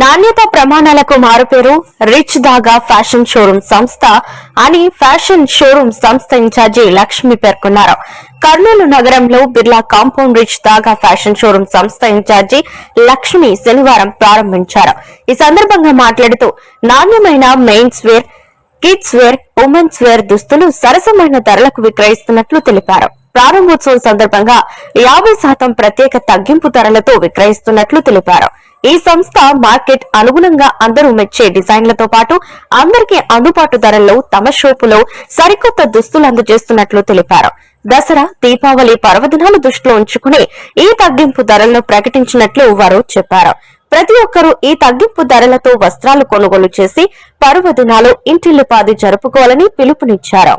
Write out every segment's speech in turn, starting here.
నాణ్యత ప్రమాణాలకు మారుపేరు రిచ్ దాగా ఫ్యాషన్ షోరూమ్ సంస్థ అని ఫ్యాషన్ షోరూమ్ సంస్థ ఇన్ఛార్జి లక్ష్మి పేర్కొన్నారు. కర్నూలు నగరంలో Birla compound Richdaga fashion showroom సంస్థ ఇన్ఛార్జి లక్ష్మి శనివారం ప్రారంభించారు. ఈ సందర్భంగా మాట్లాడుతూ నాణ్యమైన men's wear kids wear women's wear దుస్తులు సరసమైన ధరలకు విక్రయిస్తున్నట్లు తెలిపారు. ప్రారంభోత్సవం సందర్భంగా యాభై శాతం ప్రత్యేక తగ్గింపు ధరలతో విక్రయిస్తున్నట్లు తెలిపారు. ఈ సంస్థ మార్కెట్ అనుగుణంగా అందరూ మెచ్చే డిజైన్లతో పాటు అందరికీ అందుబాటు ధరల్లో తమ షోపులో సరికొత్త దుస్తులు అందజేస్తున్నట్లు తెలిపారు. దసరా దీపావళి పర్వదినాలు దృష్టిలో ఉంచుకుని ఈ తగ్గింపు ధరలను ప్రకటించినట్లు వారు చెప్పారు. ప్రతి ఒక్కరూ ఈ తగ్గింపు ధరలతో వస్త్రాలు కొనుగోలు చేసి పర్వదినాలు ఇంటిల్లిపాది జరుపుకోవాలని పిలుపునిచ్చారు.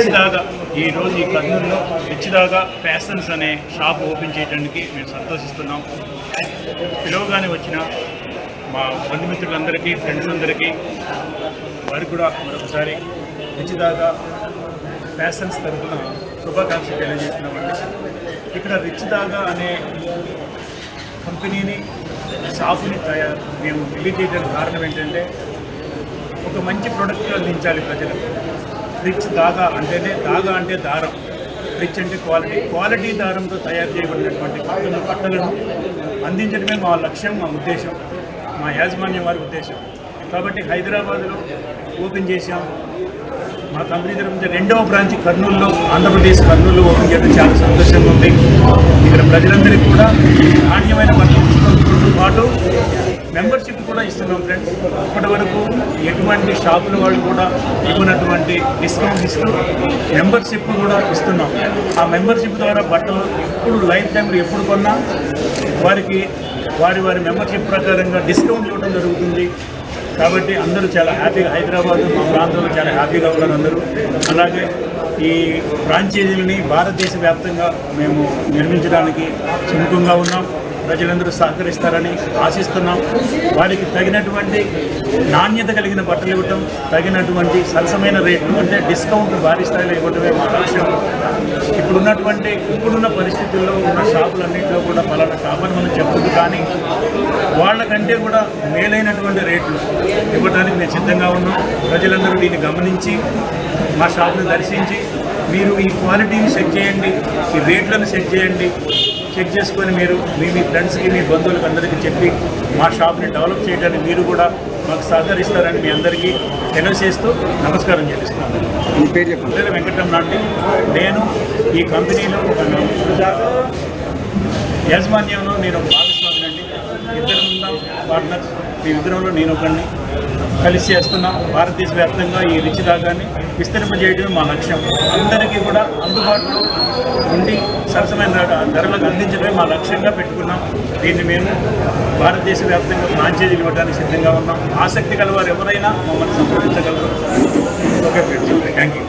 రిచ్దాగా ఈరోజు ఈ కర్నూలులో రిచ్దాగా ఫ్యాషన్స్ అనే షాప్ ఓపెన్ చేయడానికి మేము సంతోషిస్తున్నాం. పిలవగానే వచ్చిన మా బంధుమిత్రులందరికీ ఫ్రెండ్స్ అందరికీ వారికి కూడా మరొకసారి రిచ్దాగా ఫ్యాషన్స్ తరఫున శుభాకాంక్షలు తెలియజేస్తున్నామండి. ఇక్కడ రిచ్ దాగా అనే కంపెనీని షాపుని తయారు మేము రిలీజ్ చేయడానికి కారణం ఏంటంటే ఒక మంచి ప్రోడక్ట్ అందించాలి ప్రజలకు. రిచ్ దాగా అంటేనే దాగా అంటే దారం. రిచ్ అంటే క్వాలిటీ క్వాలిటీ దారంతో తయారు చేయబడినటువంటి బట్టలు బట్టలను అందించడమే మా లక్ష్యం మా ఉద్దేశం మా యాజమాన్యం వారి ఉద్దేశం. కాబట్టి హైదరాబాద్లో ఓపెన్ చేశాం. మా కంపెనీ తరఫున రెండవ బ్రాంచ్ కర్నూలులో ఆంధ్రప్రదేశ్ కర్నూలులో ఓపెన్ చేయడం చాలా సంతోషంగా ఉంది. ఇక్కడ ప్రజలందరికీ కూడా నాణ్యమైన బట్టలు పాటు మెంబర్షిప్ కూడా ఇస్తున్నాం ఫ్రెండ్స్ ఇప్పటి వరకు ఎటువంటి షాపుల వాళ్ళు కూడా ఇవ్వనటువంటి డిస్కౌంట్ ఇస్తూ మెంబర్షిప్ కూడా ఇస్తున్నాం. ఆ మెంబర్షిప్ ద్వారా బట్టలు ఎప్పుడు లైఫ్ టైంలో ఎప్పుడు కొన్నా వారికి వారి వారి మెంబర్షిప్ ప్రకారంగా డిస్కౌంట్ ఇవ్వడం జరుగుతుంది. కాబట్టి అందరూ చాలా హ్యాపీగా హైదరాబాద్ మా ప్రాంతంలో చాలా హ్యాపీగా ఉన్నారు అందరూ. అలాగే ఈ ఫ్రాంచైజీలని భారతదేశ వ్యాప్తంగా మేము నిర్మించడానికి సుముఖంగా ఉన్నాం. ప్రజలందరూ సహకరిస్తారని ఆశిస్తున్నాం. వారికి తగినటువంటి నాణ్యత కలిగిన బట్టలు ఇవ్వటం తగినటువంటి సరసమైన రేట్లు అంటే డిస్కౌంట్ భారీ స్థాయిలో ఇవ్వటమే మా లక్ష్యం. ఇప్పుడున్నటువంటి ఇప్పుడున్న పరిస్థితుల్లో ఉన్న షాపులన్నింటిలో కూడా పలానా షాప్ మనం చెప్పదు కానీ వాళ్ళకంటే కూడా మేలైనటువంటి రేట్లు ఇవ్వడానికి మేము సిద్ధంగా ఉన్నాం. ప్రజలందరూ దీన్ని గమనించి మా షాప్ని దర్శించి మీరు ఈ క్వాలిటీని సెట్ చేయండి ఈ రేట్లను సెట్ చేయండి చెక్ చేసుకొని మీరు మీ మీ ఫ్రెండ్స్కి మీ బంధువులకు అందరికీ చెప్పి మా షాప్ని డెవలప్ చేయడానికి మీరు కూడా మాకు సహకరిస్తారని మీ అందరికీ తెలియజేస్తూ నమస్కారం చేస్తున్నాను మీ పేరు చెప్పండి. వెంకటరమణ అండి. నేను ఈ కంపెనీలో యాజమాన్యంలో నేను ఒక భాగస్వామినండి ఇద్దరు ఉన్నాం పార్ట్నర్స్ మీ ఇద్దరంలో నేను ఒకడిని. కలిసి చేస్తున్నాం భారతదేశ వ్యాప్తంగా ఈ రిచ్ దాగాన్ని విస్తరింపజేయడమే మా లక్ష్యం. అందరికీ కూడా అందుబాటులో ఉండి సరసమైన ధరలకు అందించడమే మా లక్ష్యంగా పెట్టుకున్నాం. దీన్ని మేము భారతదేశ వ్యాప్తంగా ఫ్రాంచైజీలు ఇవ్వడానికి సిద్ధంగా ఉన్నాం. ఆసక్తి గల వారు ఎవరైనా మమ్మల్ని సంప్రదించగలరు. Okay thank you